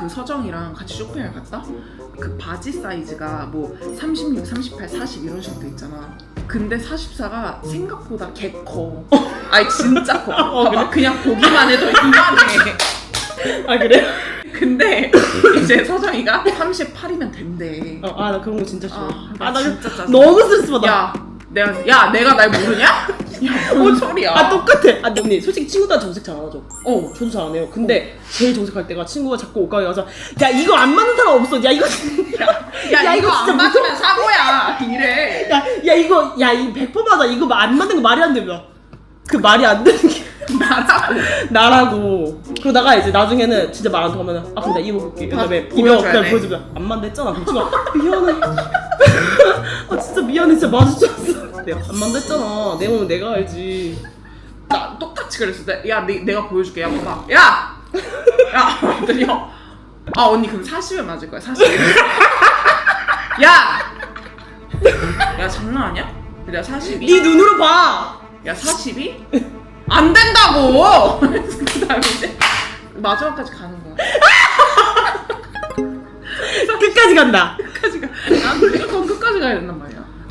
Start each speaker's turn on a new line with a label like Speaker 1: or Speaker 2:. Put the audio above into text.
Speaker 1: 그 서정이랑 같이 쇼핑을 갔다? 그 바지 사이즈가 뭐 36, 38, 40 이런 식으로 돼 있잖아. 근데 44가 생각보다 개 커. 아니 진짜 커. 봐봐, 그냥 보기만 해도 이만해.
Speaker 2: 아 그래?
Speaker 1: 근데 이제 서정이가 38이면 된대.
Speaker 2: 어, 아나 그런 거 진짜 싫어.
Speaker 1: 아,
Speaker 2: 아, 나
Speaker 1: 진짜 짜증나.
Speaker 2: 너무 스트레스 받아.
Speaker 1: 야, 내가 야 내가 날 모르냐? 야, 뭔 소리야?
Speaker 2: 아 똑같아. 아 언니 솔직히 친구들한테 정색 잘 안 하죠.
Speaker 1: 어,
Speaker 2: 저도 잘 안 해요. 근데 제일 정색할 때가 친구가 자꾸 옷가게 가서 야 이거 안 맞는 사람 없어. 야 이거
Speaker 1: 야,
Speaker 2: 야,
Speaker 1: 이거,
Speaker 2: 진짜
Speaker 1: 안 맞으면 사고야. 이래.
Speaker 2: 야, 야 이거 야 이 100% 맞아. 이거 안 맞는 거 말이 안 됩니다. 그 말이 안 되는 게
Speaker 1: 나라고.
Speaker 2: 나라고. 그러다가 이제 나중에는 진짜 말 안 통하면은 아 그럼 나 입어볼게. 그다음에
Speaker 1: 봐,
Speaker 2: 입어
Speaker 1: 보여줘야
Speaker 2: 그냥
Speaker 1: 돼.
Speaker 2: 보여주면 안. 그럼 친구가 미안해. 아 진짜 미안해. 진짜 마주쳤어. 내가 안 했잖아. 내 몸은 내가 알지.
Speaker 1: 나 똑같이 그랬을 때, 야, 내, 내가 보여줄게. 야, 봐봐. 야! 야, 들려. 아, 언니, 그럼 40에 맞을 거야, 40. 야! 야, 장난 아니야? 내가 42?
Speaker 2: 네 눈으로 봐.
Speaker 1: 야, 42? 안 된다고! 그 다음에 이제 마지막까지 가는 거야.
Speaker 2: 끝까지 간다.
Speaker 1: 끝까지 가. 난 무조건 끝까지 가야 된단 말이야.